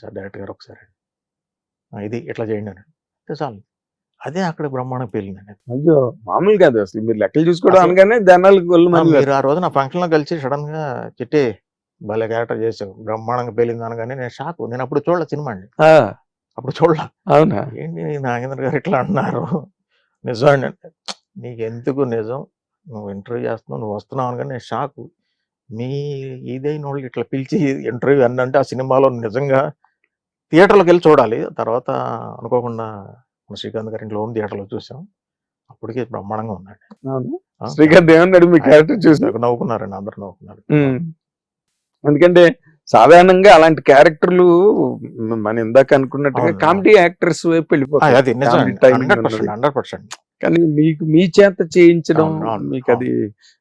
Sir director గారు ఒకసారి "ఆ, ఇది ఇట్లా చేయండి అని అంటే చాలు. అదే అక్కడ బ్రహ్మాండం పేలిందండి అయ్యో! మామూలు కాదు అసలు. మీరు లెక్కలు చూసుకోవడం అనగానే మీరు ఆ రోజు నా ఫంక్షన్లో కలిసి సడన్గా చిట్టి భలే క్యారెక్టర్ చేసావు బ్రహ్మాండంగా పేలింది అనగానే నేను షాక్. నేను అప్పుడు చూడలే సినిమా అండి. అప్పుడు చూడలే. అవునా? ఏంటి నాగేంద్ర గారు ఇట్లా అన్నారు? నిజం అండి. నీకు ఎందుకు నిజం? నువ్వు ఇంటర్వ్యూ చేస్తున్నావు నువ్వు వస్తున్నావు అనగానే నేను షాక్. మీ ఇదైన వాళ్ళు ఇట్లా పిలిచి ఇంటర్వ్యూ అంటే ఆ సినిమాలో నిజంగా థియేటర్లోకి వెళ్ళి చూడాలి. తర్వాత అనుకోకుండా మన శ్రీకాంత్ గారి ఇంట్లో హోమ్ థియేటర్లో చూసాం. అప్పటికే బ్రహ్మాండంగా ఉందండి ఆ, శ్రీకాంత్ ఏమన్నాడు? మీ క్యారెక్టర్ చూసి నవ్వుకున్నారండి అందరు నవ్వుకున్నారు. ఎందుకంటే సాధారణంగా అలాంటి క్యారెక్టర్లు మన ఇందాక అనుకున్నట్టుగా. కామెడీ యాక్టర్స్ వైపు. Percent hundred percent. కానీ మీకు మీ చేత చేయించడం మీకు అది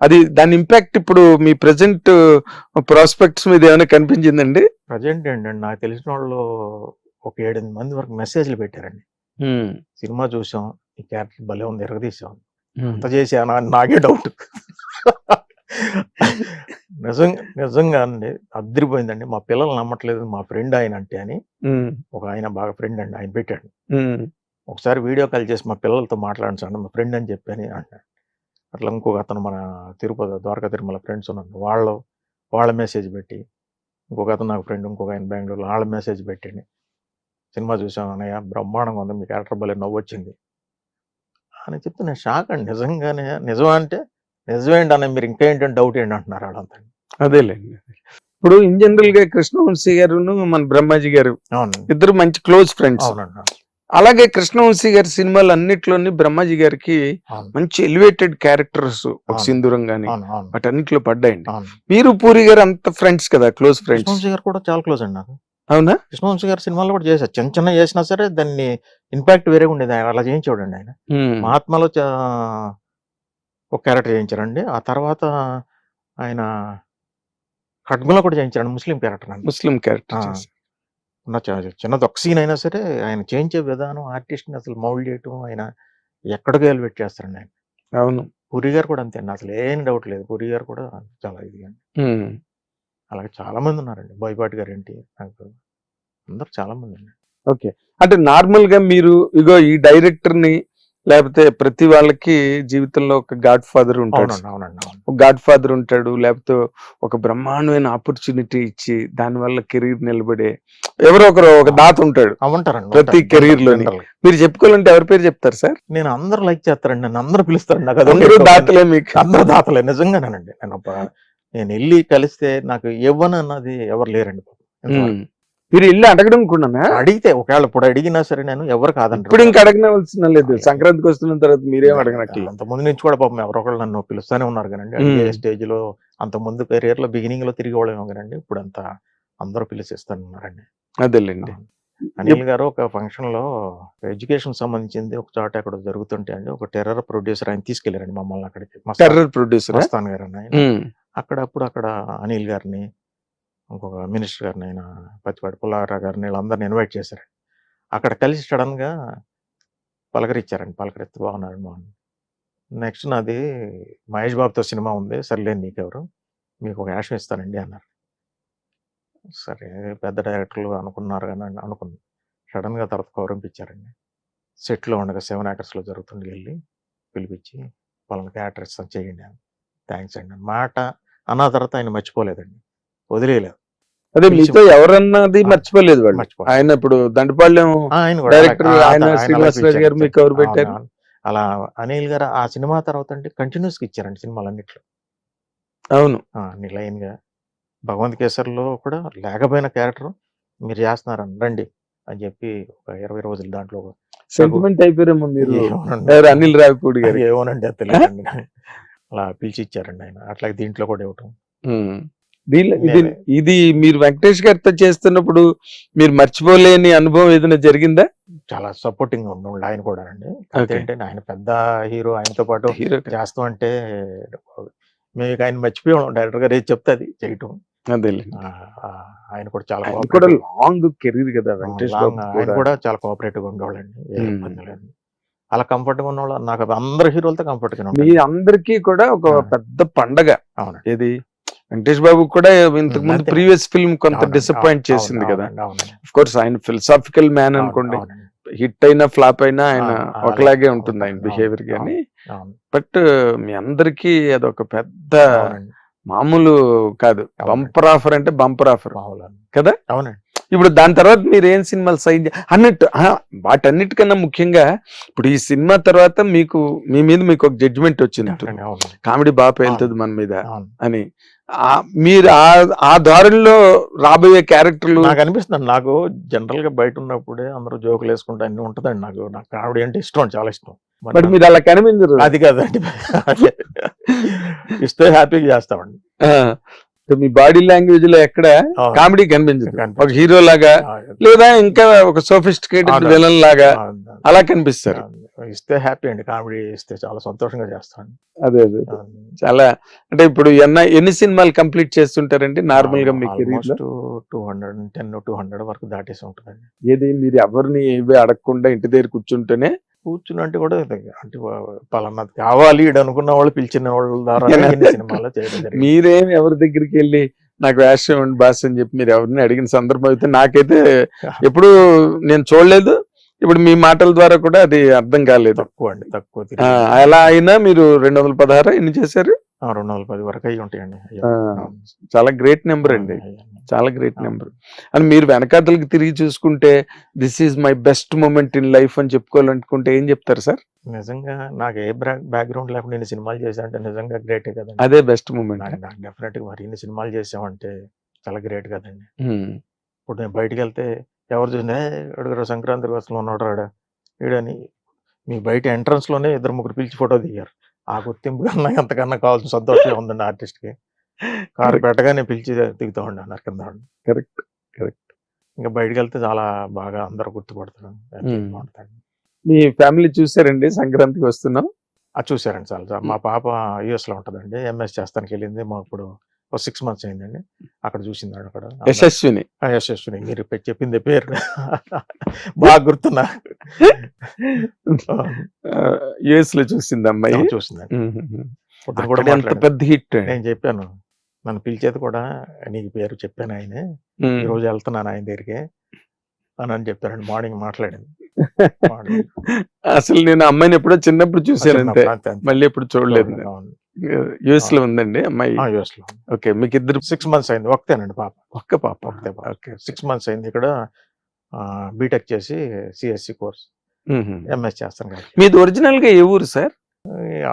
అది దాని ఇంపాక్ట్ ఇప్పుడు మీ ప్రెసెంట్ ప్రాస్పెక్ట్స్ మీద ఏమైనా కనిపించిందండి? ప్రజెంట్ ఏంటండి? నాకు తెలిసిన వాళ్ళు ఒక ఏడెనిమిది మంది వరకు మెసేజ్లు పెట్టారండి. సినిమా చూసాం ఈ క్యారెక్టర్ భలే ఉంది ఎరగదీసాం. అంత అని నాకే డౌట్ నిజంగా నిజంగా అండి అద్దరిపోయిందండి. మా పిల్లలు నమ్మట్లేదు మా ఫ్రెండ్ ఆయన అంటే అని. ఒక ఆయన బాగా ఫ్రెండ్ అండి ఆయన పెట్టాడు. ఒకసారి వీడియో కాల్ చేసి మా పిల్లలతో మాట్లాడండి మా ఫ్రెండ్ అని చెప్పని అంటాడు అట్లా ఇంకొక అతను మన తిరుపతి ద్వారకా తిరుమల ఫ్రెండ్స్ ఉన్నారు వాళ్ళు వాళ్ళ మెసేజ్ పెట్టి ఇంకొక అతను నాకు ఫ్రెండ్ ఇంకొక ఆయన బెంగళూరు వాళ్ళ మెసేజ్ పెట్టండి. సినిమా చూసాం అన్నయ్య బ్రహ్మాండంగా ఉంది మీ క్యారెక్టర్ భలే నవ్వు వచ్చింది అని చెప్తే నేను షాక్ అండి. నిజంగానే నిజమా అంటే నిజమేంటి అన్న మీరు ఇంకా ఏంటంటే డౌట్ ఏంటి అంటున్నారు వాళ్ళంతా అదేలేండి. ఇప్పుడు ఇన్ జనరల్గా కృష్ణవంశీ గారును మన బ్రహ్మాజీ గారు ఇద్దరు మంచి క్లోజ్ ఫ్రెండ్స్ అవునండి అలాగే కృష్ణవంశీ గారి సినిమాలు అన్నిట్లోని బ్రహ్మాజీ గారికి మంచి ఎలివేటెడ్ క్యారెక్టర్స్ ఒక. సింధూరం గాని అవును వాటన్నిటిలో పడ్డాయండి. మీరు పూరి గారు అంత ఫ్రెండ్స్ కదా క్లోజ్ ఫ్రెండ్స్ గారు కూడా చాలా క్లోజ్ అండి నాకు. అవునా? కృష్ణవంశీ గారి సినిమాలో కూడా చేశారు. చిన్న చిన్న చేసినా సరే దాన్ని ఇంపాక్ట్ వేరేగా ఉండేది. ఆయన అలా చేయించేవాడండి ఆయన. ఉమ్. మహాత్మాలో ఒక క్యారెక్టర్ చేయించారండి. ఆ తర్వాత ఆయన ఖడ్గంలో కూడా చేయించారండి. Muslim character Muslim character. ఉన్న చ- చిన్నది ఒక సీన్ అయినా సరే ఆయన చేయించే విధానం ఆర్టిస్ట్ని అసలు మౌల్డ్ చేయటం ఆయన ఎక్కడికి వెళ్ళి పెట్టేస్తారండి ఆయన. అవును. పూరి గారు కూడా అంతే అండి. అసలు ఏం డౌట్ లేదు. పూరి గారు కూడా చాలా ఇది అండి. అలాగే చాలా మంది ఉన్నారండి. బోయపాటి గారు ఏంటి? నాకు అందరు చాలా మంది అండి. ఓకే. అంటే నార్మల్గా మీరు ఇగో ఈ డైరెక్టర్ని లేకపోతే ప్రతి వాళ్ళకి జీవితంలో ఒక గాడ్ ఫాదర్ ఉంటాడు. గాడ్ ఫాదర్ ఉంటాడు లేకపోతే ఒక బ్రహ్మాండమైన ఆపర్చునిటీ ఇచ్చి దాని వల్ల కెరీర్ నిలబడే ఎవరో ఒకరు ఒక దాత ఉంటాడు ప్రతి లోని. జనరల్గా. మీరు చెప్పుకోవాలంటే ఎవరి పేరు చెప్తారు సార్? నేను అందరు లైక్ చేస్తారండి నన్ను అందరూ పిలుస్తారండి దాతలే మీకు. అందరూ దాతలే నిజంగానేనండి. నేను నేను వెళ్ళి కలిస్తే నాకు ఇవ్వను అన్నది ఎవరు లేరండి. మీరు ఇల్లు అడగడం కూడానా అడిగితే ఒకవేళ ఇప్పుడు అడిగినా సరే నేను ఎవరు కాదండి ఇప్పుడు ఇంకా అడగనవలసిన లేదు సంక్రాంతికి వస్తున్న తర్వాత మీరేం అంత ముందు నుంచి కూడా పాపం ఎవరో ఒకళ్ళు నన్ను పిలుస్తానే ఉన్నారు కదండి. స్టేజ్లో అంత ముందు కెరియర్లో బిగినింగ్లో తిరిగి వాళ్ళేమో కదండి. ఇప్పుడు అంతా అందరూ పిలిచిస్తానున్నారండి అదేలేండి. అనిల్ గారు ఒక ఫంక్షన్లో ఎడ్యుకేషన్ సంబంధించింది ఒక చోట అక్కడ జరుగుతుంటే అండి. ఒక టెర్రర్ ప్రొడ్యూసర్ ఆయన తీసుకెళ్ళారండి మమ్మల్ని అక్కడికి. టెర్రర్ ప్రొడ్యూసర్ మస్తాన్ గారు అని ఆయన. అక్కడ అప్పుడు అక్కడ అనిల్ గారిని ఇంకొక మినిస్టర్ గారిని ఆయన పత్తిపాటి పుల్లారావు గారిని వీళ్ళందరిని ఇన్వైట్ చేశారు. అక్కడ కలిసి సడన్గా పలకరించారండి పలకరిస్తే బాగున్నారు బాగున్నారు నెక్స్ట్ నాది మహేష్ బాబుతో సినిమా ఉంది సర్లేని నీకెవరు మీకు ఒక యాషన్ ఇస్తానండి అన్నారు. సరే పెద్ద డైరెక్టర్లు అనుకున్నారు కానీ అని అనుకున్నాను తర్వాత గౌరవించారండి సెట్లో ఉండగా సెవెన్ ఏకర్స్లో జరుగుతుంది వెళ్ళి పిలిపించి వాళ్ళని క్యారెక్టర్ ఇస్తాను చేయండి అని. థ్యాంక్స్ అండి. మాట అన్న తర్వాత ఆయన మర్చిపోలేదండి. వదిలేయలేదు. అదే మీతో ఎవరన్నది మర్చిపోలేదు వాళ్ళు. ఆయన ఇప్పుడు దండపాళ్యం డైరెక్టర్ ఆయన శ్రీనివాసరాజు గారు మీకు ఇచ్చారు. పెట్టారు? అలా అనిల్ గారు ఆ సినిమా తర్వాత అంటే కంటిన్యూస్గా ఇచ్చారండి సినిమాలన్నిట్లో. అవును. లైన్గా భగవంత్ కేసర్లో కూడా లేకపోయిన క్యారెక్టర్ మీరు చేస్తున్నారని రండి అని చెప్పి ఒక ఇరవై రోజులు దాంట్లో సెంటిమెంట్ అయిపోయారేమో మీరు? అనిల్ రావిపూడి గారు? ఏమోనండి అలా పిలిచి ఇచ్చారండి ఆయన. అట్లాగే దీంట్లో కూడా ఇవ్వటం. దీనిలో ఇది. ఇది మీరు వెంకటేష్ గారితో చేస్తున్నప్పుడు మీరు మర్చిపోలేని అనుభవం ఏదైనా జరిగిందా? చాలా సపోర్టింగ్ ఉండండి ఆయన కూడా అండి. ఏంటంటే ఆయన పెద్ద హీరో ఆయనతో పాటు హీరో. చేస్తాం అంటే మేము ఆయన మర్చిపోయాం డైరెక్టర్ గారు ఏది చెప్తే అది చేయటం. ఆయన కూడా చాలా కూడా. లాంగ్ కెరీర్ కదా వెంకటేష్ ఆయన కూడా. చాలా కోఆపరేటివ్గా ఉండేవాళ్ళండి ఏ. ఇబ్బంది లేదు. అలా కంఫర్ట్గా ఉన్నవాళ్ళు నాకు అందరు హీరోలతో కంఫర్ట్గా మీ అందరికీ కూడా ఒక. పెద్ద పండగ. అవునండి. ఏది? వెంకటేష్ బాబు కూడా ఇంతకు ముందు. ప్రీవియస్ ఫిల్మ్ కొంత డిసప్పాయింట్ చేసింది కదా. అఫ్ కోర్స్ ఆయన ఫిలసాఫికల్ మ్యాన్ అనుకోండి. హిట్ అయినా ఫ్లాప్ అయినా ఆయన ఒకలాగే ఉంటుంది ఆయన బిహేవియర్ కానీ బట్ మీ అందరికీ అదొక పెద్ద మామూలు కాదు. బంపర్ ఆఫర్ అంటే బంపర్ ఆఫర్. కదా? అవునండి. ఇప్పుడు దాని తర్వాత మీరు ఏం సినిమాలు సైన్ చే- అన్నట్టు వాటన్నిటికన్నా ముఖ్యంగా ఇప్పుడు ఈ సినిమా తర్వాత మీకు మీ మీద మీకు ఒక జడ్జిమెంట్ వచ్చింది కామెడీ బాగా వెళ్తుంది మన మీద అని. మీరు ఆ ఆ ధోరణిలో రాబోయే క్యారెక్టర్లు నాకు అనిపిస్తుంది. నాకు జనరల్గా బయట ఉన్నప్పుడే అందరూ జోకులు వేసుకుంటే అన్ని ఉంటదండి. నాకు నాకు కామెడీ అంటే ఇష్టం చాలా ఇష్టం. మరి బట్ మీరు అలా కనిపించరు. అది కాదండి. ఇస్తే హ్యాపీగా చేస్తామండి. మీ బాడీ లాంగ్వేజ్లో ఎక్కడ. కామెడీ కనిపించదు. ఒక హీరో లాగా లేదా ఇంకా ఒక సోఫిస్టికేటెడ్. విలన్ లాగా అలా కనిపిస్తారు. ఇస్తే హ్యాపీ అండి. కామెడీ ఇస్తే చాలా సంతోషంగా చేస్తాను. అదే అదే చాలా అంటే ఇప్పుడు ఎన్న ఎన్ని సినిమాలు కంప్లీట్ చేస్తుంటారండి? నార్మల్గా మీ కెరీర్లో? Two hundred ten two hundred వరకు దాటేసి ఉంటుందండి. ఏది? మీరు ఎవరిని ఏవి అడగకుండా ఇంటి దగ్గర కూర్చుంటేనే కూర్చుని అంటే కూడా అంటే పలానాది కావాలి ఈడు అనుకున్న వాళ్ళు పిలిచిన వాళ్ళ ద్వారా సినిమాలు చేయడం మీరేం ఎవరి దగ్గరికి వెళ్ళి నాకు వేషం బాస్ అని చెప్పి మీరు ఎవరిని అడిగిన సందర్భం అయితే నాకైతే ఎప్పుడు నేను చూడలేదు. ఇప్పుడు మీ మాటల ద్వారా కూడా అది అర్థం కాలేదు. తక్కువ అండి తక్కువ. అలా అయినా మీరు రెండు వందల పదహారు ఎన్ని చేశారు? రెండు వందల పది వరకు అయ్యి ఉంటాయండి. చాలా గ్రేట్ నెంబర్ అండి. చాలా గ్రేట్. నెంబర్ అని మీరు వెనకాతలకి తిరిగి చూసుకుంటే this is my best moment in life అని చెప్పుకోవాలనుకుంటే ఏం చెప్తారు సార్? నిజంగా నాకు ఏ బ్యాక్గ్రౌండ్ లేకుండా ఇన్ని సినిమాలు చేశా అంటే నిజంగా గ్రేటే కదండి. అదే బెస్ట్ మూమెంట్ డెఫినెట్గా మరి ఇన్ని సినిమాలు చేసామంటే చాలా గ్రేట్ కదండి. ఇప్పుడు నేను బయటికి వెళ్తే ఎవరు చూసినా అడుగురా సంక్రాంతి కోసం ఉన్నాడు రాడా? వీడని మీ బయట ఎంట్రన్స్లోనే ఇద్దరు ముగ్గురు పిలిచి ఫోటో దిగారు. ఆ గుర్తింపు కన్నా ఎంతకన్నా కావాల్సిన సంతోషం ఉందండి ఆర్టిస్ట్కి కారు పెట్టగానే పిలిచి దిగుతూ ఉండే అన్నారు కింద ఉండి. కరెక్ట్ కరెక్ట్ ఇంకా బయటికి వెళ్తే చాలా బాగా అందరూ గుర్తుపడతారు. Hmm. బాగుంటాడు మీ ఫ్యామిలీ చూసారండి సంక్రాంతికి వస్తున్నాం? అది చూసారండి చాలా. మా పాప యుఎస్లో ఉంటుందండి. ఎంఎస్ చేస్తానికి వెళ్ళింది మా ఇప్పుడు ఒక సిక్స్ మంత్స్ అయిందండి. అక్కడ చూసింది అక్కడ. యశస్విని. ఆ, యశస్విని. మీరు చెప్పింది పేరు. బాగా గుర్తున్నా. యుఎస్లో చూసింది అమ్మాయి. చూసిందండి. పెద్ద హిట్ నేను చెప్పాను. నన్ను పిలిచేది కూడా నీకు పేరు చెప్పాను ఆయనే. ఈ రోజు వెళ్తున్నాను ఆయన దగ్గరికి అని అని చెప్పారండి మార్నింగ్ మాట్లాడింది. అసలు నేను అమ్మాయిని ఎప్పుడో చిన్నప్పుడు చూసాను అంతే. మళ్ళీ ఎప్పుడు చూడలేదు. యుఎస్లో ఉందండి అమ్మాయి? US లో ఓకే మీకు ఇద్దరు సిక్స్ మంత్స్ అయింది. ఒకతేనండి పాప. ఒక్క పాప ఒకతే పాప. ఓకే. సిక్స్ మంత్స్ అయింది ఇక్కడ. బీటెక్ చేసి సిఎస్సి కోర్స్ ఎంఎస్ చేస్తాను కాబట్టి. మీది ఒరిజినల్గా ఏ ఊరు సార్?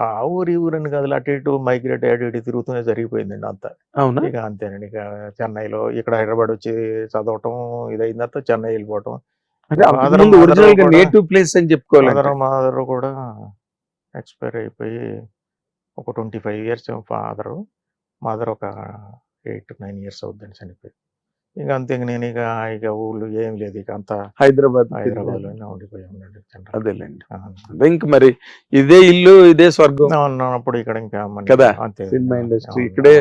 ఆ ఊరు ఈ ఊరని కాదు. అటు ఇటు మైగ్రేట్ అటు ఇటు తిరుగుతూనే జరిగిపోయిందండి అంతా. అవునా? ఇక అంతేనండి. ఇక చెన్నైలో ఇక్కడ హైదరాబాద్ వచ్చి చదవటం ఇది అయిన తర్వాత చెన్నై వెళ్ళిపోవటం. ఒరిజినల్ నేటివ్ ప్లేస్ అని చెప్పుకోవాలి మదర్ కూడా ఎక్స్పైర్ అయిపోయి ఒక twenty five years father mother ఒక ఎయిట్ నైన్ ఇయర్స్ అవుద్దండి చనిపోయి ఇక అంతే ఇంక నేను ఇక ఇక ఊళ్ళు ఏం లేదు ఇక అంతా హైదరాబాద్ హైదరాబాద్లోనే ఉండిపోయామండి అదేలేండి. అదే ఇంక మరి ఇదే ఇల్లు ఇదే స్వర్గం ఉన్నప్పుడు ఇక్కడ ఇంకా కదా? అంతే సినిమా ఇండస్ట్రీ ఇక్కడే.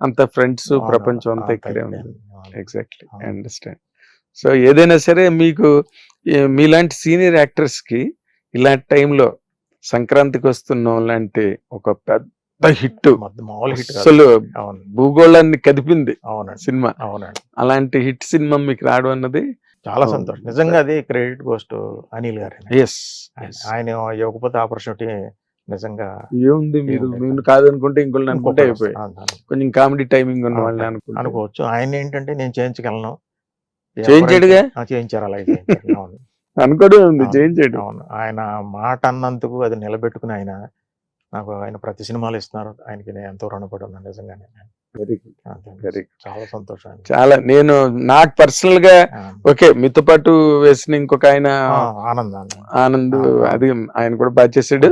అంత ఫ్రెండ్స్ ప్రపంచం అంతా ఇక్కడే. ఉంది. ఎగ్జాక్ట్లీ. అండర్స్టాండ్ సో ఏదైనా సరే మీకు మీలాంటి సీనియర్ యాక్టర్స్కి ఇలాంటి టైంలో సంక్రాంతికి వస్తున్నాం లాంటి ఒక పెద్ద హిట్. అసలు అవును. భూగోళాన్ని కదిపింది అవునండి. సినిమా. అవునండి. అలాంటి హిట్ సినిమా మీకు రావడం అన్నది చాలా. సంతోషం. నిజంగా అది క్రెడిట్ గోస్ట్ అనిల్ గారి. ఎస్ ఆయన ఇవ్వకపోతే ఆపర్చునిటీ నిజంగా ఏముంది మీరు? మీరు కాదనుకుంటే ఇంకోళ్ళు అనుకుంటే అయిపోయి కొంచెం కామెడీ టైమింగ్ ఉన్న. వాళ్ళని అనుకుంటే. అనుకోవచ్చు. ఆయన ఏంటంటే నేను చేయించగలను. చేయించాడుగా? చేయించారు అలాగే అవును. అనుకోవడం ఉంది అవును. చేయించాడు అవును. ఆయన మాట అన్నందుకు అది నిలబెట్టుకుని ఆయన నాకు ఆయన ప్రతి సినిమాలు ఇస్తున్నారు. ఆయనకి నేను ఎంతో రుణపడి ఉన్నాను నిజంగానే వెరీ గుడ్. Very చాలా సంతోషం. చాలా నేను నాకు పర్సనల్గా ఓకే మీతో పాటు వేసిన ఇంకొక ఆయన ఆనంద్ ఆ, అది ఆయన కూడా బాగా చేసాడు.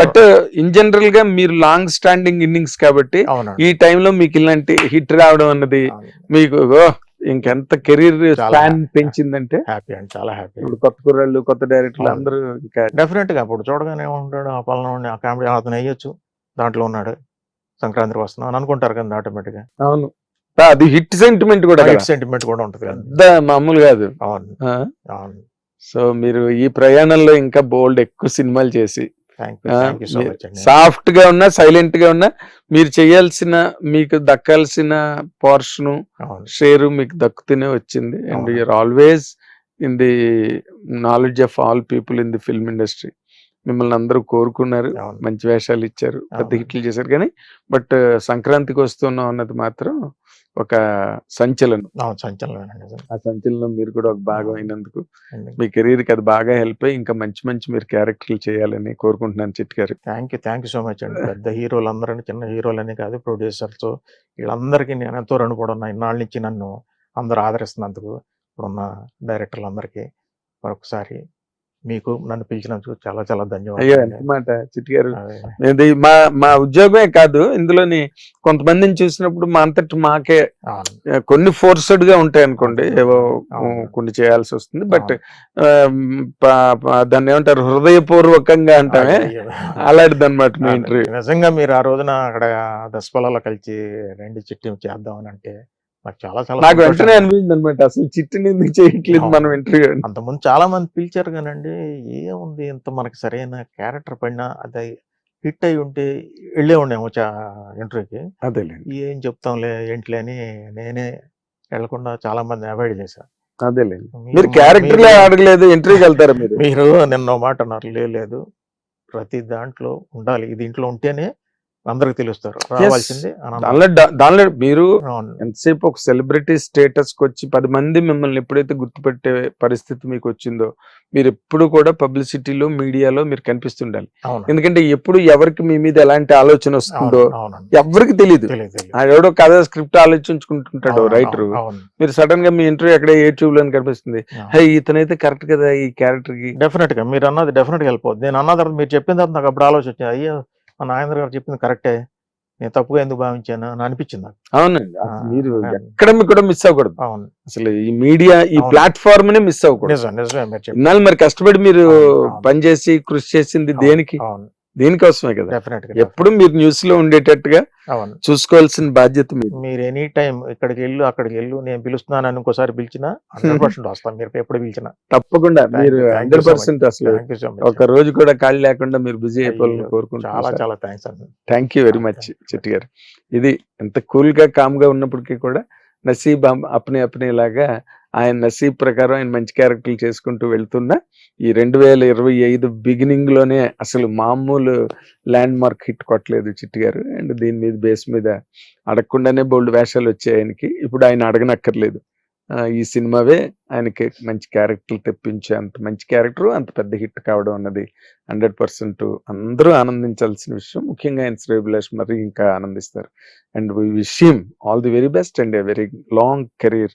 బట్ ఇన్ జనరల్గా మీరు లాంగ్ స్టాండింగ్ ఇన్నింగ్స్ కాబట్టి ఈ టైంలో మీకు ఇలాంటి హిట్ రావడం అన్నది. మీకు ఇంకెంత కెరీర్ స్పాన్. పెంచిందంటే హ్యాపీ అండి చాలా హ్యాపీ ఇప్పుడు కొత్త కుర్రాళ్ళు కొత్త డైరెక్టర్లు. అందరూ ఇంకా డెఫినెట్గా ఇప్పుడు చూడగానే ఉంటాడు ఆ పలానా ఆ కామెడీ అతను వేయొచ్చు దాంట్లో ఉన్నాడు సంక్రాంతికి వస్తున్నాం అని అనుకుంటారు కదా ఆటోమేటిక్గా అవును అది హిట్ సెంటిమెంట్ కూడా కదా. సెంటిమెంట్ కూడా ఉంటుంది కదా మామూలు కాదు అవును? అవును సో మీరు ఈ ప్రయాణంలో ఇంకా బోల్డ్ ఎక్కువ సినిమాలు చేసి సాఫ్ట్గా ఉన్నా సైలెంట్గా ఉన్నా మీరు చేయాల్సిన మీకు దక్కాల్సిన పోర్షన్ షేర్ మీకు దక్కుతూనే వచ్చింది. And. You're always in the knowledge of all people in the film industry మిమ్మల్ని అందరూ కోరుకున్నారు. మంచి వేషాలు ఇచ్చారు. పెద్ద. హిట్లు చేశారు. కానీ బట్ సంక్రాంతికి వస్తున్నాం అన్నది మాత్రం ఒక సంచలనం. ఆ సంచలనం మీరు కూడా ఒక భాగం అయినందుకు మీ కెరీర్కి అది బాగా హెల్ప్ అయ్యి ఇంకా మంచి మంచి మీరు క్యారెక్టర్లు చేయాలని కోరుకుంటున్నాను చిట్ గారు. Thank you thank you so much అండి. పెద్ద హీరోలు అందరూ చిన్న హీరోలని కాదు ప్రొడ్యూసర్స్ వీళ్ళందరికీ నేను ఎంతో రుణపడి ఉన్నా. ఇన్నాళ్ళ నుంచి నన్ను అందరూ ఆదరిస్తున్నందుకు ఇప్పుడున్న డైరెక్టర్లు అందరికీ మరొకసారి మీకు నన్ను పిలిచినందుకు చాలా చాలా ధన్యవాదాలు మాట చిట్ గారు. ఇది మా మా ఉద్యోగమే కాదు ఇందులోని కొంతమందిని చూసినప్పుడు మా అంతటి మాకే కొన్ని ఫోర్స్డ్గా ఉంటాయి అనుకోండి ఏవో. కొన్ని చేయాల్సి వస్తుంది బట్. దాన్ని ఏమంటారు హృదయపూర్వకంగా అంటామే. అలాంటిది అనమాట మీ. ఇంటర్వ్యూ నిజంగా మీరు ఆ రోజున అక్కడ దసపల్లలో కలిసి రెండు చిట్టి చేద్దామని అంటే నాకు చాలా చాలా నాకు వెంటనే. అనిపించింది అనమాట అసలు చిట్టుని ఎందుకు చేయట్లేదు. మనం ఇంటర్వ్యూ అంతకుముందు చాలా మంది పిలిచారు కానండి ఏముంది ఇంత మనకి సరైన క్యారెక్టర్ పడినా అది హిట్ అయి ఉంటే వెళ్ళే ఉండేమో చా ఇంటర్వ్యూకి. అదేలేండి. ఏం చెప్తాంలే ఏంటిలే అని నేనే వెళ్ళకుండా చాలా మంది అవాయిడ్ చేశాను అదేలేండి. మీరు క్యారెక్టర్ అడగలేదు ఇంటర్వ్యూకి వెళ్తారా మీరు? మీరు నిన్న మాట అన్నారు "లే, లేదు ప్రతి దాంట్లో ఉండాలి. ఇది ఇంట్లో ఉంటేనే అందరికి తెలుస్తారు. రావాల్సిందే. దానిలో దానిలో మీరు ఎంతసేపు ఒక సెలబ్రిటీ స్టేటస్కి వచ్చి పది మంది మిమ్మల్ని ఎప్పుడైతే గుర్తుపెట్టే పరిస్థితి మీకు వచ్చిందో మీరు ఎప్పుడు కూడా పబ్లిసిటీలో మీడియాలో మీరు కనిపిస్తుండాలి. ఎందుకంటే ఎప్పుడు ఎవరికి మీ మీద ఎలాంటి ఆలోచన వస్తుందో ఎవరికి తెలియదు ఎవడో కథ స్క్రిప్ట్ ఆలోచించుకుంటుంటాడు రైటర్. మీరు సడన్గా మీ ఇంటర్వ్యూ అక్కడే యూట్యూబ్లో కనిపిస్తుంది. హే ఇతనైతే కరెక్ట్ కదా ఈ క్యారెక్టర్కి డెఫినెట్గా మీరు అన్నది డెఫినెట్గా వెళ్ళిపోద్ది. నేను అన్న తర్వాత మీరు చెప్పిన తర్వాత నాకు అప్పుడు ఆలోచన అయ్యో మా నాగేంద్ర గారు చెప్పింది కరెక్టే. నేను తప్పుగా ఎందుకు భావించాను అని అనిపించింది నాకు. అవునండి. మీరు. ఎక్కడ మీకు కూడా మిస్ అవ్వకూడదు. అవును. అసలు ఈ మీడియా ఈ. ప్లాట్ఫామ్ నే మిస్ అవ్వకూడదు. నిజం నిజమే మీరు కష్టపడి మీరు. పనిచేసి కృషి చేసింది దేనికి? అవును. దేనికోసమే కదా. ఎప్పుడు మీరు న్యూస్లో ఉండేటట్టుగా చూసుకోవాల్సిన బాధ్యత మీరు ఎనీ టైం ఇక్కడికి వెళ్ళు అక్కడికి వెళ్ళు నేను పిలుస్తున్నాను అని ఇంకోసారి పిలిచినా హండ్రెడ్ పర్సెంట్ వస్తాను మీరు ఎప్పుడు పిలిచినా. తప్పకుండా. మీరు హండ్రెడ్. పర్సెంట్ అసలు ఒక రోజు కూడా ఖాళీ లేకుండా మీరు బిజీ అయిపోవాలని కోరుకుంటున్నాను చాలా. చాలా థ్యాంక్స్ అండి. Thank you very much. Chetty గారు. ఇది ఎంత కూల్గా కామ్గా ఉన్నప్పటికీ కూడా నసీబ్ అప్నే అప్నే లాగా ఆయన నసీబ్ ప్రకారం ఆయన మంచి క్యారెక్టర్లు చేసుకుంటూ వెళ్తున్నా ఈ రెండు వేల ఇరవై ఐదు బిగినింగ్లోనే అసలు మామూలు ల్యాండ్ మార్క్ హిట్ కొట్టలేదు చిట్టి గారు. అండ్ దీని మీద బేస్ మీద అడగకుండానే బోల్డ్ వేషాలు వచ్చాయి ఆయనకి. ఇప్పుడు ఆయన అడగనక్కర్లేదు. ఈ సినిమావే ఆయనకి మంచి క్యారెక్టర్లు తెప్పించే అంత మంచి క్యారెక్టర్ అంత పెద్ద హిట్ కావడం అన్నది హండ్రెడ్ పర్సెంట్ అందరూ ఆనందించాల్సిన విషయం. ముఖ్యంగా ఆయన శ్రీభిలాష్ మరి ఇంకా ఆనందిస్తారు. And we wish him all the very best and a very long career